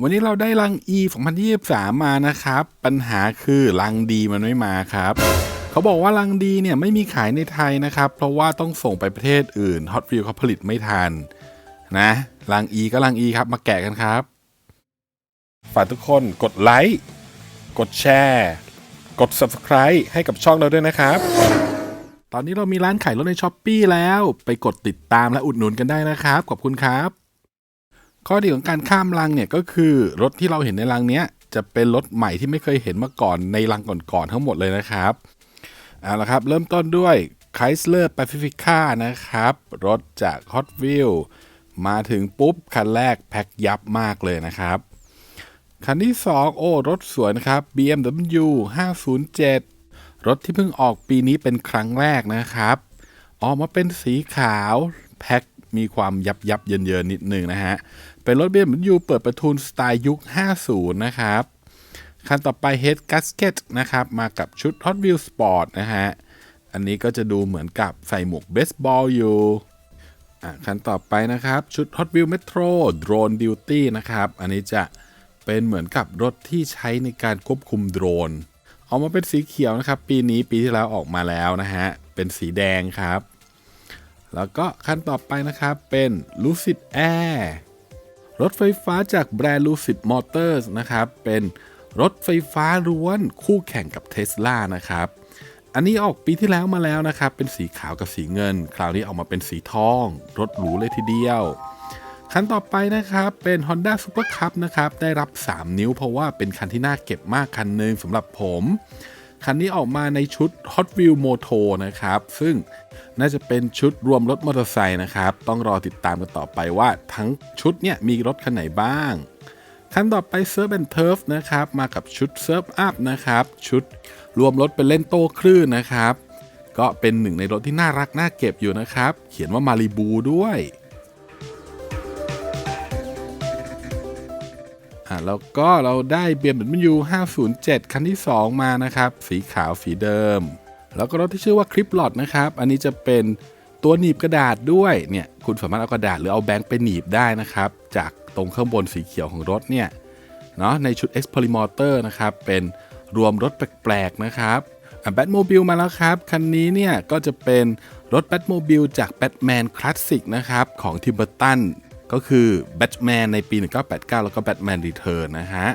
วันนี้เราได้รัง E 2023 มานะครับ ปัญหาคือรังดีมันไม่มาครับ เขาบอกว่ารังดีเนี่ยไม่มีขายในไทยนะครับ เพราะว่าต้องส่งไปประเทศอื่น Hot Wheels เขาผลิตไม่ทัน นะรัง E ก็รัง E ครับ มาแกะกันครับ ฝากทุกคนกดไลค์กดแชร์ กด Subscribe ให้กับช่องเราด้วยนะครับ ตอนนี้เรามีร้านขายรถในช้อปปีแล้ว ไปกดติดตามและอุดหนุนกันได้นะครับ ขอบคุณครับ ข้อดีของการข้ามรังเนี่ยก็คือรถที่เราเห็นในรังเนี้ยจะเป็นรถใหม่ที่ไม่เคยเห็นมาก่อนในรังก่อนๆทั้งหมดเลยนะครับเอาละครับ เริ่มต้นด้วย Chrysler Pacifica นะครับ รถจาก Hot Wheels มาถึงปุ๊บ คันแรกแพ็คยับมากเลยนะครับ คันที่ 2 โอ้ รถสวยนะครับ BMW 507 รถที่เพิ่งออกปีนี้เป็นครั้งแรกนะครับ ออกมาเป็นสีขาว แพ็คมีความยับยับเยินเยินนิดหนึ่งนะฮะ เป็นรถ BMW เปิดประทุนสไตล์ยุค 50 นะครับ คันต่อไป Head Gasket นะครับ มากับชุด Hot Wheels Sport นะฮะ อันนี้ก็จะดูเหมือนกับใส่หมวกเบสบอลอยู่อะคันต่อไปนะครับ ชุด Hot Wheels Metro Drone Duty นะครับ อันนี้จะเป็นเหมือนกับรถที่ใช้ในการควบคุมโดรน ออกมาเป็นสีเขียวนะครับ ปีนี้ปีที่แล้วออกมาแล้วนะฮะ เป็นสีแดงครับ แล้วก็คันต่อไปนะครับเป็น Lucid Air รถไฟฟ้าจากแบรนด์ Lucid Motors นะครับ เป็นรถไฟฟ้าล้วนคู่แข่งกับ Tesla นะครับ อันนี้ออกปีที่แล้วมาแล้วนะครับ เป็นสีขาวกับสีเงิน คราวนี้ออกมาเป็นสีทอง รถหรูเลยทีเดียว คันต่อไปนะครับ เป็น Honda Super Cup นะครับ ได้รับ 3 นิ้วเพราะว่าเป็นคันที่น่าเก็บมากคันหนึ่งสำหรับผม คันนี้ออกมาในชุด Hot Wheels Moto นะครับ ซึ่งน่าจะเป็นชุดรวมรถมอเตอร์ไซค์นะครับ ต้องรอติดตามกันต่อไปว่าทั้งชุดเนี่ยมีรถคันไหนบ้าง คันต่อไป Surf and Turf นะครับ มากับชุด Surf Up นะครับ ชุดรวมรถเป็นเล่นโต้คลื่นนะครับ ก็เป็นหนึ่งในรถที่น่ารักน่าเก็บอยู่นะครับ เขียนว่ามาริบูด้วย อะแล้วก็เราได้ BMW 507 คันที่ 2 มานะครับ สีขาวสีเดิม แล้วก็รถที่ชื่อว่าคลิปหลอดนะครับ อันนี้จะเป็นตัวหนีบกระดาษด้วยเนี่ยคุณสามารถเอากระดาษหรือเอาแบงค์ไปหนีบได้นะครับ จากตรงข้างบนสีเขียวของรถเนี่ยเนาะในชุด X p e r i m o t o r นะครับ เป็นรวมรถแปลกๆนะครับแบทโมบิลมาแล้วครับ คันนี้เนี่ยก็จะเป็นรถแบทโมบิลจากแบทแมนคลาสสิกนะครับ ของทิมเบอร์ตัน ก็คือแบทแมนในปี 1989 แล้วก็แบทแมนรีเทิร์นนะฮะ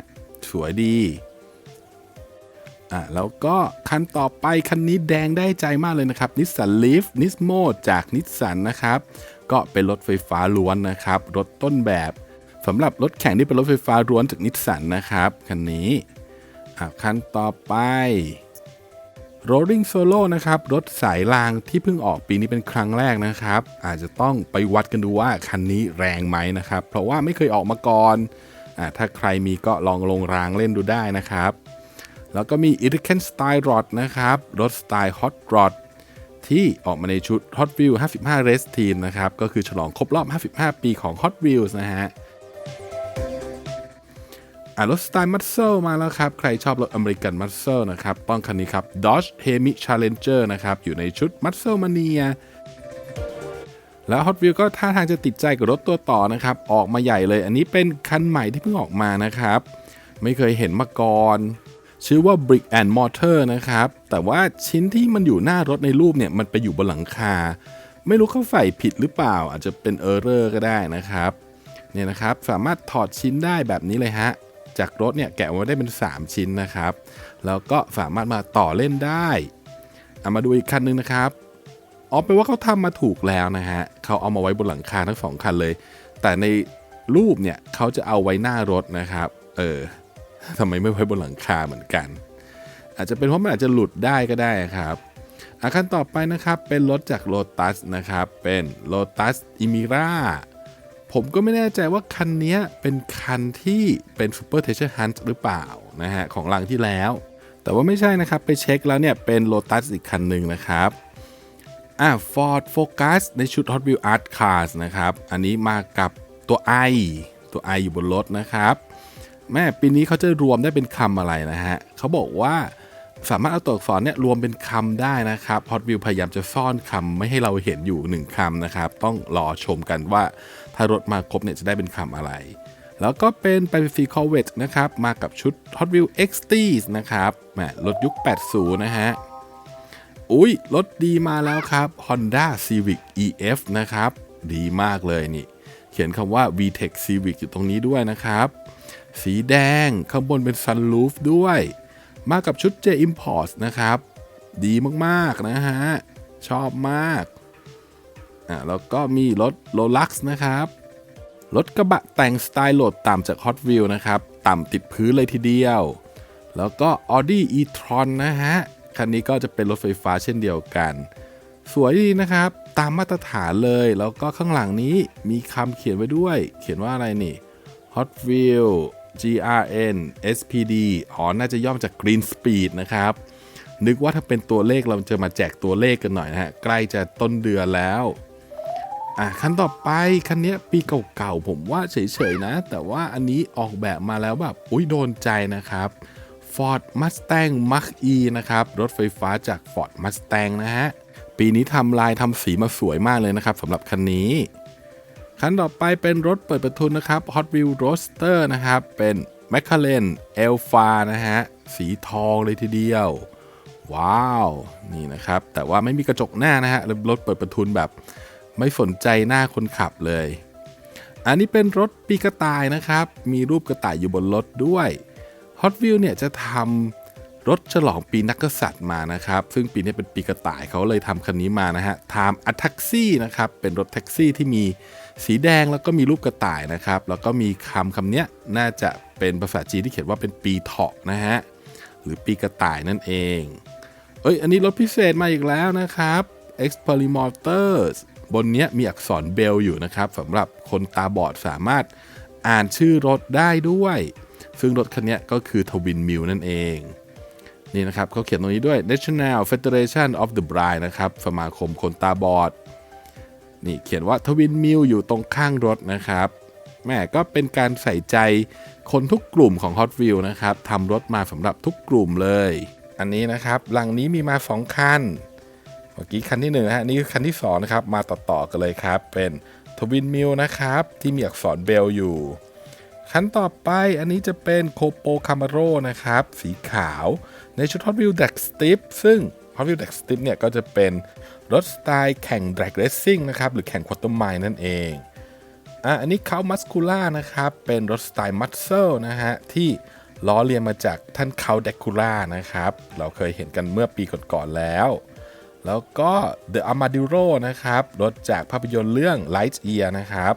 สวยดีอะแล้วก็คันต่อไปคันนี้แดงได้ใจมากเลยนะครับนิสสันลีฟนิสโมจากนิสสันนะครับ ก็เป็นรถไฟฟ้าล้วนนะครับ รถต้นแบบสำหรับรถแข่งที่เป็นรถไฟฟ้าล้วนจากนิสสันนะครับคันนี้อะคันต่อไป Rolling Solo นะครับ รถสายรางที่เพิ่งออกปีนี้เป็นครั้งแรกนะครับ อาจจะต้องไปวัดกันดูว่าคันนี้แรงไหมนะครับ เพราะว่าไม่เคยออกมาก่อนอถ้าใครมีก็ลองลงรางเล่นดูได้นะครับ แล้วก็มี i r i k e n Style Rod นะครับ รถสไตล์ Hot Rod ที่ออกมาในชุด Hot Wheels 55 Race Team นะครับ ก็คือฉลองครบรอบ 55 ปีของ Hot Wheels นะฮะ อ่ารถสไตล์มั s เซ e มาแล้วครับ ใครชอบรถอเมริกันมั s เซ e นะครับ ต้องคันนี้ครับ Dodge Hemi Challenger นะครับ อยู่ในชุด m u s c l e Mania แล้ว Hot Wheels ก็ท่าทางจะติดใจกับรถตัวต่อนะครับ ออกมาใหญ่เลย อันนี้เป็นคันใหม่ที่เพิ่งออกมานะครับ ไม่เคยเห็นมาก่อน ชื่อว่า Brick and Mortar นะครับ แต่ว่าชิ้นที่มันอยู่หน้ารถในรูปเนี่ย มันไปอยู่บนหลังคา ไม่รู้เขาใส่ผิดหรือเปล่า อาจจะเป็นเออร์เรอร์ก็ได้นะครับ เนี่ยนะครับ สามารถถอดชิ้นได้แบบนี้เลยฮะ จากรถเนี่ยแกะออกมาได้เป็น 3 ชิ้นนะครับ แล้วก็สามารถมาต่อเล่นได้เอามาดูอีกคันหนึงนะครับอ๋อแปลว่าเขาทำมาถูกแล้วนะฮะเขาเอามาไว้บนหลังคาทั้งสองคันเลย แต่ในรูปเนี่ยเขาจะเอาไว้หน้ารถนะครับ เออทำไมไม่ไว้บนหลังคาเหมือนกัน อาจจะเป็นเพราะมันอาจจะหลุดได้ก็ได้ครับอาคันต่อไปนะครับเป็นรถจาก Lotus นะครับ เป็น Lotus Emira ผมก็ไม่แน่ใจว่าคันนี้เป็นคันที่เป็น Super Treasure Hunt หรือเปล่านะฮะของลังที่แล้ว แต่ว่าไม่ใช่นะครับ ไปเช็คแล้วเนี่ยเป็น Lotus อีกคันหนึ่งนะครับอ่า Ford Focus ในชุด Hot Wheels Art Cars นะครับ อันนี้มากับตัว I ตัว I อยู่บนรถนะครับ แม่ปีนี้เขาจะรวมได้เป็นคำอะไรนะฮะเขาบอกว่าสามารถเอาตัวอักษรเนี่ยรวมเป็นคำได้นะครับ Hot Wheels พยายามจะซ่อนคำไม่ให้เราเห็นอยู่หนึ่งคำนะครับ ต้องรอชมกันว่า ถ้ารถมาครบเนี่ยจะได้เป็นคำอะไร แล้วก็เป็น p a c i f i c Corvette นะครับ มากับชุด Hot Wheels XT นะครับแหมรถยุค 80 นะฮะ อุ้ยรถดีมาแล้วครับ Honda Civic EF นะครับ ดีมากเลยนี่ เขียนคำว่า VTEC Civic อยู่ตรงนี้ด้วยนะครับ สีแดงข้างบนเป็น Sunroof ด้วย มากับชุด J Import นะครับ ดีมากๆนะฮะ ชอบมาก อ่าแล้วก็มีรถ Rolex นะครับ รถกระบะแต่งสไตล์โหลดต่ำจาก Hot Wheels นะครับ ต่ำติดพื้นเลยทีเดียว แล้วก็ Audi e-tron นะฮะ คันนี้ก็จะเป็นรถไฟฟ้าเช่นเดียวกัน สวยดีนะครับ ตามมาตรฐานเลย แล้วก็ข้างหลังนี้มีคำเขียนไว้ด้วย เขียนว่าอะไรนี่ Hot Wheels GRN SPD อ๋อ น่าจะย่อมาจาก Green Speed นะครับ นึกว่าถ้าเป็นตัวเลขเราจะมาแจกตัวเลขกันหน่อยนะฮะ ใกล้จะต้นเดือนแล้ว อะคันต่อไปคันนี้ปีเก่าๆผมว่าเฉยๆนะ แต่ว่าอันนี้ออกแบบมาแล้วแบบอุ้ยโดนใจนะครับ Ford Mustang Mach-E นะครับ รถไฟฟ้าจาก Ford Mustang นะฮะ ปีนี้ทำลายทำสีมาสวยมากเลยนะครับสำหรับคันนี้คันต่อไปเป็นรถเปิดประทุนนะครับ Hot Wheels Roadster นะครับ เป็น McLaren Alpha นะฮะ สีทองเลยทีเดียว ว้าว นี่นะครับ แต่ว่าไม่มีกระจกหน้านะฮะรถเปิดประทุนแบบ ไม่สนใจหน้าคนขับเลย อันนี้เป็นรถปีกระต่ายนะครับ มีรูปกระต่ายอยู่บนรถด้วย Hot Wheels เนี่ยจะทำรถฉลองปีนักกษัตริย์มานะครับ ซึ่งปีนี้เป็นปีกระต่ายเขาเลยทำคันนี้มานะฮะ Time a Taxi นะครับ เป็นรถแท็กซี่ที่มีสีแดงแล้วก็มีรูปกระต่ายนะครับ แล้วก็มีคำคำเนี้ยน่าจะเป็นภาษาจีนที่เขียนว่าเป็นปีเถาะนะฮะ หรือปีกระต่ายนั่นเอง เอ้ย อันนี้รถพิเศษมาอีกแล้วนะครับ Experimenters บนนี้มีอักษรเบลอยู่นะครับสำหรับคนตาบอดสามารถอ่านชื่อรถได้ด้วย ซึ่งรถคันนี้ก็คือ Twin Mill นั่นเองนี่นะครับเขาเขียนตรงนี้ด้วย National Federation of the Blind นะครับสมาคมคนตาบอดนี่เขียนว่า Twin Mill อยู่ตรงข้างรถนะครับแม่ก็เป็นการใส่ใจคนทุกกลุ่มของ Hot Wheels นะครับทำรถมาสำหรับทุกกลุ่มเลย อันนี้นะครับหลังนี้มีมา 2 คัน มื่อกี้คันที่1นงนะฮะนี่คือคันที่2นะครับมาต่อๆกันเลยครับ เป็นทวินมิลนะครับ ที่มีอักษรเบลอยู่ คันต่อไปอันนี้จะเป็นโคโปคามาโรนะครับ สีขาวในชุด Hot Wheels Drag Strip ซึ่ง Hot Wheels Drag Strip เนี่ยก็จะเป็นรถสไตล์แข่ง Drag Racing นะครับ หรือแข่งควอเตอร์ไมล์นั่นเองอะอันนี้เขามัสคูล่านะครับ เป็นรถสไตล์มัสเซลนะฮะ ที่ล้อเลียนมาจากท่านเขาเดคูล่านะครับ เราเคยเห็นกันเมื่อปีก่อนๆแล้ว แล้วก็ The Armadillo นะครับรถจากภาพยนตร์เรื่อง Lightyear นะครับ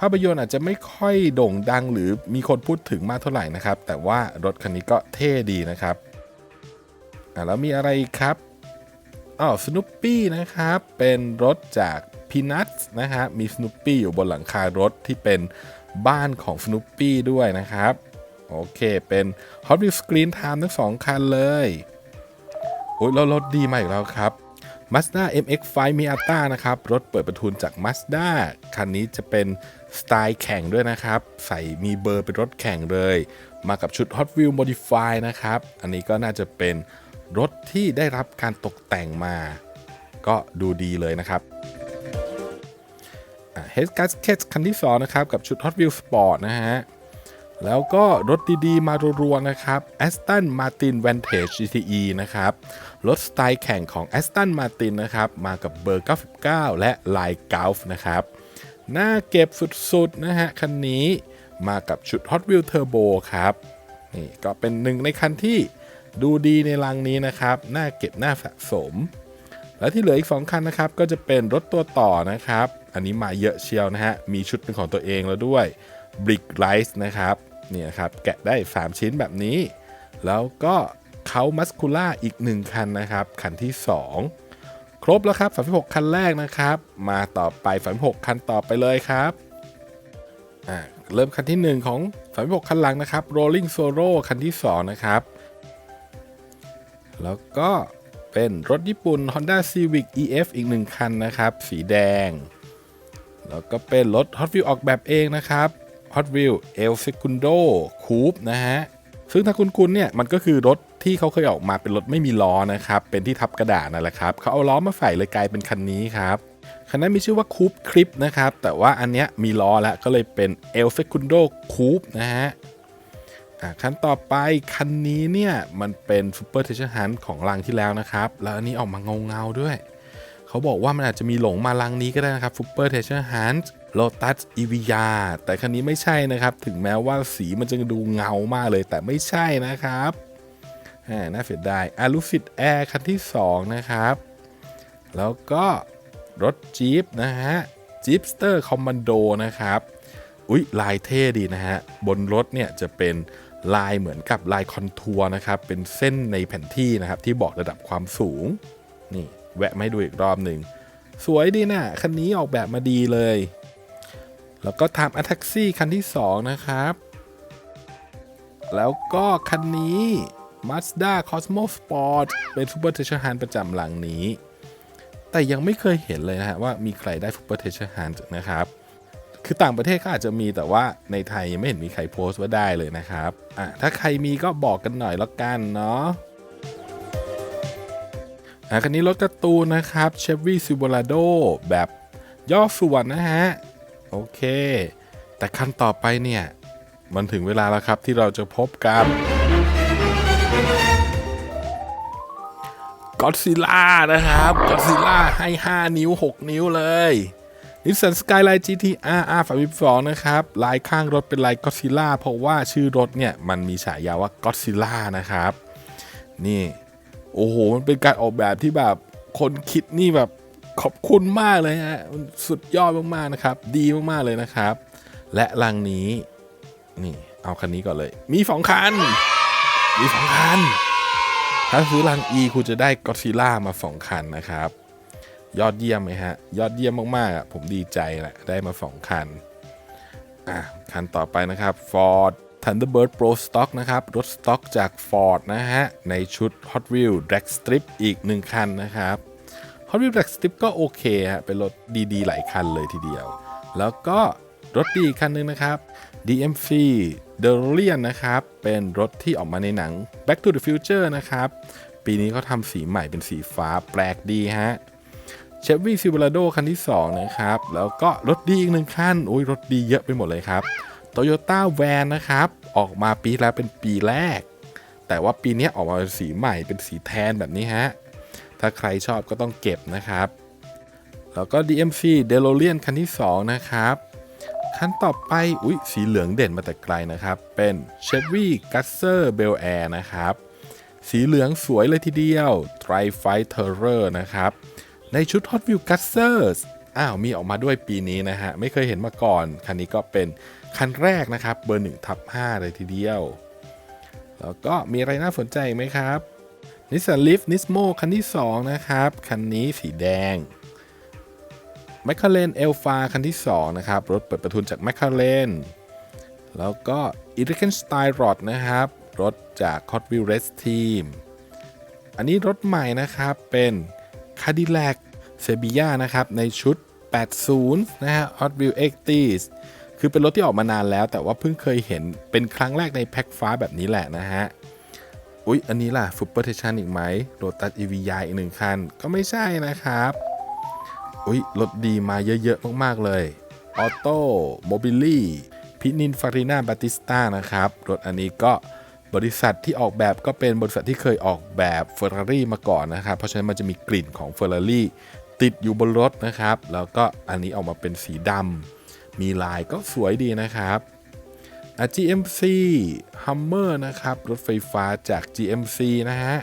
ภาพยนตร์อาจจะไม่ค่อยโด่งดังหรือมีคนพูดถึงมากเท่าไหร่นะครับ แต่ว่ารถคันนี้ก็เท่ดีนะครับอะแล้วมีอะไรครับอ้าวสนุปปี้นะครับ เป็นรถจากพีนัทนะฮะมีสนุปปี้อยู่บนหลังคารถที่เป็นบ้านของสนุปปี้ด้วยนะครับ โอเค เป็น Hot Wheels Screen Time ทั้งสองคันเลยโอ้ยแล้วรถดีมาอีกแล้วครับ Mazda MX-5 Miata นะครับ รถเปิดประทุนจาก Mazda คันนี้จะเป็นสไตล์แข่งด้วยนะครับ ใส่มีเบอร์เป็นรถแข่งเลย มากับชุด Hot Wheels Modify นะครับ อันนี้ก็น่าจะเป็นรถที่ได้รับการตกแต่งมา ก็ดูดีเลยนะครับเฮดกัสเค t คันที่2นะครับ กับชุด Hot Wheels Sport นะฮะ แล้วก็รถดีๆ มารัวๆนะครับ Aston Martin Vantage GTE นะครับ รถสไตล์แข่งของ Aston Martin นะครับ มากับเบอร์ 99 และลาย Golf นะครับ หน้าเก็บสุดๆ นะฮะ คันนี้มากับชุด Hot Wheels Turbo ครับ นี่ก็เป็นหนึ่งในคันที่ดูดีในรังนี้นะครับ หน้าเก็บหน้าสะสม และที่เหลืออีก 2 คันนะครับ ก็จะเป็นรถตัวต่อนะครับ อันนี้มาเยอะเชียวนะฮะ มีชุดเป็นของตัวเองแล้วด้วย Brick Rice นะครับ นี่นะครับแกะได้ 3 ชิ้นแบบนี้ แล้วก็เขามัสคูล่าอีก 1 คันนะครับ คันที่ 2 ครบแล้วครับ 36 คันแรกนะครับ มาต่อไป 36 คันต่อไปเลยครับอ่าเริ่มคันที่ 1 ของ 36 คันหลังนะครับ Rolling Solo คันที่ 2 นะครับ แล้วก็เป็นรถญี่ปุ่น Honda Civic EF อีก 1 คันนะครับ สีแดง แล้วก็เป็นรถ Hot Wheels ออกแบบเองนะครับ Hot Wheels El Segundo Coupe นะฮะ ซึ่งถ้าคุณคุณเนี่ย มันก็คือรถที่เขาเคยออกมาเป็นรถไม่มีล้อนะครับ เป็นที่ทับกระดาษนั่นแหละครับ เขาเอาล้อมาใส่เลยกลายเป็นคันนี้ครับคันนั้นมีชื่อว่าคูปคลิปนะครับ แต่ว่าอันเนี้ยมีล้อแล้วก็เลยเป็น El Secundo Coupe นะฮะคันต่อไปคันนี้เนี่ย มันเป็น Super t e a c h e r Hunt ของลังที่แล้วนะครับ แล้วอันนี้ออกมาเงาๆด้วย เขาบอกว่ามันอาจจะมีหลงมาลังนี้ก็ได้นะครับ Super t e a c h e r Hunt Lotus e v i a แต่คันนี้ไม่ใช่นะครับ ถึงแม้ว่าสีมันจะดูเงามากเลย แต่ไม่ใช่นะครับน่าเสียดายอาลูฟิตแอร์คันที่ 2 นะครับ แล้วก็รถจี๊ปนะฮะจี๊ปสเตอร์คอมมานโดนะครับ อุ๊ย ลายเท่ดีนะฮะ บนรถเนี่ยจะเป็นลายเหมือนกับลายคอนทัวร์นะครับ เป็นเส้นในแผ่นที่นะครับ ที่บอกระดับความสูง นี่ แวะมาให้ดูอีกรอบหนึ่ง สวยดีนะคันนี้ออกแบบมาดีเลย แล้วก็ทำอัทักซี่คันที่ 2 นะครับ แล้วก็คันนี้ Mazda Cosmo Sport เป็น Super t e a c h e r Hunt ประจำหลังนี้ แต่ยังไม่เคยเห็นเลยนะฮะว่ามีใครได้ Super t e a c h e r Hunt นะครับ คือต่างประเทศก็อาจจะมีแต่ว่าในไทยยังไม่เห็นมีใครโพสต์ว่าได้เลยนะครับอะถ้าใครมีก็บอกกันหน่อยแล้วกันเนาะอะคันนี้รถกร์ตูนนะครับ Chevy Silverado แบบย่อส่วนนะฮะ โอเค แต่คันต่อไปเนี่ย มันถึงเวลาแล้วครับที่เราจะพบกับก็ d ซิล่านะครับก็ d ซิล่าให้ 5 นิ้ว 6 นิ้วเลยนิสสันสกายไลน์ GTR R32 นะครับ ลายข้างรถเป็นลายก็ d ซิล่าเพราะว่าชื่อรถเนี่ย มันมีฉายาว่าก็ d ซิล่านะครับ นี่ โอ้โห มันเป็นการออกแบบที่แบบ คนคิดนี่แบบ ขอบคุณมากเลยฮะสุดยอดมากๆนะครับ ดีมากๆเลยนะครับ และลังนี้ นี่เอาคันนี้ก่อนเลย มีสองคัน มีสองคัน ถ้าซื้อลัง E คุณจะได้ก็ซิล่ามาสองคันนะครับ ยอดเยี่ยมไหมฮะ ยอดเยี่ยมมากๆอะผมดีใจแหละได้มาสองคัน อะ คันต่อไปนะครับ Ford Thunderbird Pro Stock นะครับ รถสต็อกจาก Ford นะฮะ ในชุด Hot Wheels Drag Strip อีก 1 คันนะครับ Hot Wheels Drag Strip ก็โอเคฮะเป็นรถดีๆ หลายคันเลยทีเดียว แล้วก็รถดีอีกคันหนึงนะครับ DMC DeLorean นะครับ เป็นรถที่ออกมาในหนัง Back to the Future นะครับ ปีนี้เขาทำสีใหม่เป็นสีฟ้าแปลกดีฮะเชฟวี่ซิ l ล r โดคันที่ 2 นะครับ แล้วก็รถดีอีกหนึ่งคันโอ้ยรถดีเยอะไปหมดเลยครับ Toyota Van นะครับ ออกมาปีแล้วเป็นปีแรก แต่ว่าปีนี้ออกมาเป็นสีใหม่เป็นสีแทนแบบนี้ฮะ ถ้าใครชอบก็ต้องเก็บนะครับ แล้วก็ DMC DeLorean คันที่ 2 นะครับคันต่อไปอุ๊ยสีเหลืองเด่นมาแต่ไกลนะครับ เป็น Chevy Gasser Bel Air นะครับ สีเหลืองสวยเลยทีเดียว Tri Fight e r r นะครับ ในชุด Hot Wheels Gussers อ้าวมีออกมาด้วยปีนี้นะฮะ ไม่เคยเห็นมาก่อน คันนี้ก็เป็นคันแรกนะครับ เบอร์1ทับ5เลยทีเดียว แล้วก็มีอะไรน่าสนใจไหมครับ Nissan Leaf Nismo คันที่ 2 นะครับ คันนี้สีแดง m c l a r e n e l p h a คันที่ 2 นะครับ รถเปิดประทุนจาก m c l a r e n แล้วก็ e r i c e n Style Rod นะครับ รถจาก Hot Wheels Race Team อันนี้รถใหม่นะครับ เป็น Cadillac s e b i a นะครับ ในชุด 80 นะฮะ Hot Wheels 80s คือเป็นรถที่ออกมานานแล้ว แต่ว่าเพิ่งเคยเห็นเป็นครั้งแรกในแพ็คฟ้าแบบนี้แหละนะฮะ อุ๊ย อันนี้ล่ะ Super t e c h a n อีกไหม Lotus EV ยอีกหนึ่งคัน ก็ไม่ใช่นะครับ อุ๊ย รถดีมาเยอะๆ มากๆ เลย ออโต้โมบิลี่พินินฟารินาบาติสตานะครับ รถอันนี้ก็บริษัทที่ออกแบบก็เป็นบริษัทที่เคยออกแบบ Ferrari มาก่อนนะครับ เพราะฉะนั้นมันจะมีกลิ่นของ Ferrari ติดอยู่บนรถนะครับ แล้วก็อันนี้ออกมาเป็นสีดำมีลายก็สวยดีนะครับ GMC Hummer นะครับ รถไฟฟ้าจาก GMC นะฮะ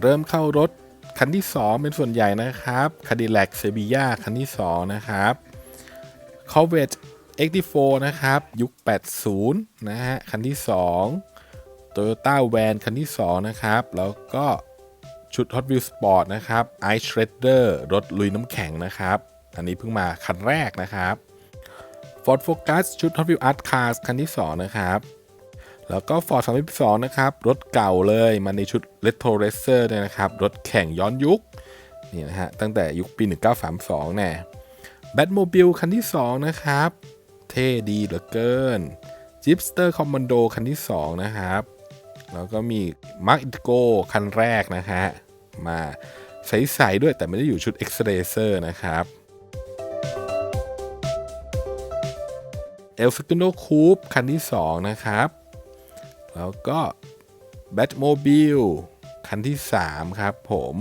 เริ่มเข้ารถคันที่ 2 เป็นส่วนใหญ่นะครับ Cadillac s e b i a คันที่ 2 นะครับ Corvette X4 นะครับ ยุค 80 นะฮะ คันที่ 2 Toyota Van คันที่ 2 นะครับ แล้วก็ชุด Hot Wheels Sport นะครับ Ice Shredder รถลุยน้ำแข็งนะครับ อันนี้เพิ่งมาคันแรกนะครับ Ford Focus ชุด Hot Wheels Art Cars คันที่ 2 นะครับ แล้วก็ Ford 32นะครับ รถเก่าเลยมาในชุด Retro Racer เนี่ยนะครับ รถแข่งย้อนยุค นี่นะฮะ ตั้งแต่ยุคปี 1932 แน่ Batmobile คันที่ 2 นะครับ เท่ดีเหลือเกิน Jeepster Commando คันที่ 2 นะครับ แล้วก็มี Mark Indigo คันแรกนะฮะ มาใสๆด้วยแต่ไม่ได้อยู่ชุด X r a c e r นะครับ เอลฟิกโนคูปคันที่ 2 นะครับ แล้วก็แบทโมบิลคันที่ 3 ครับผม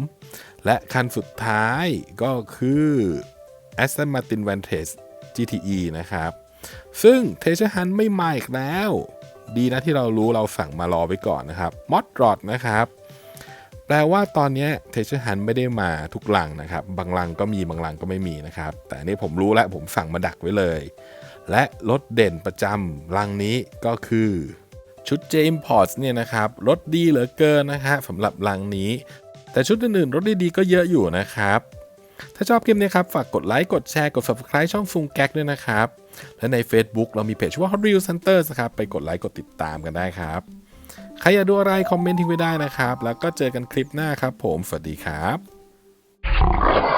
และคันสุดท้ายก็คือ Aston Martin Vantage GTE นะครับ ซึ่งเทเชอร์ฮันไม่มาอีกแล้ว ดีนะที่เรารู้เราสั่งมารอไว้ก่อนนะครับมอดรอดนะครับ แปลว่าตอนนี้เทเชอร์ฮันไม่ได้มาทุกลังนะครับ บางลังก็มีบางลังก็ไม่มีนะครับ แต่อันนี้ผมรู้แล้วผมสั่งมาดักไว้เลย และรถเด่นประจำลังนี้ก็คือชุด J Imports เนี่ยนะครับรถดีเหลือเกินนะฮะสำหรับลังนี้ แต่ชุดอื่นๆรถดีๆก็เยอะอยู่นะครับ ถ้าชอบคลิปนี้ครับ ฝากกดไลค์กดแชร์กด subscribe ช่องซุงแก๊กด้วยนะครับ และใน Facebook เรามีเพจชื่อว่า Hot Reels Hunter นะครับ ไปกดไลค์กดติดตามกันได้ครับ ใครอยากดูอะไร คอมเมนต์ทิ้งไว้ได้นะครับ แล้วก็เจอกันคลิปหน้าครับผม สวัสดีครับ